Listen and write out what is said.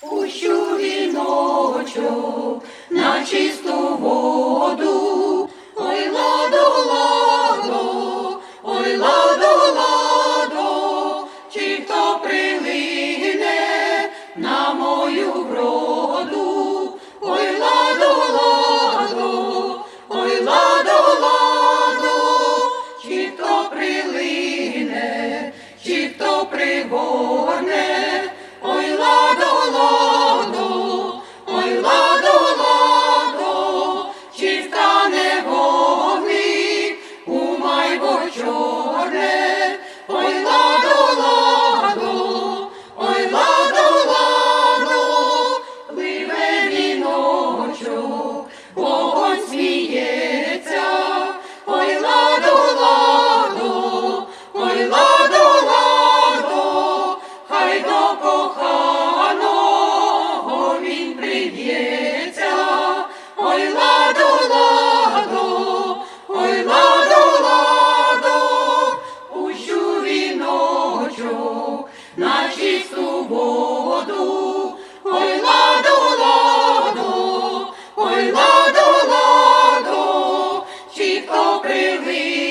Пущу віночок на чисту воду, ой ладо, ладо, ой ладо, ладо, чи хто прилине на мою вроду, ой ладо, ладо, ой ладо, ладо, чи хто прилине, чи хто пригорне, хочу на чисту воду, ой ладу, ладу, ой ладу, ладу, чи хто прилив.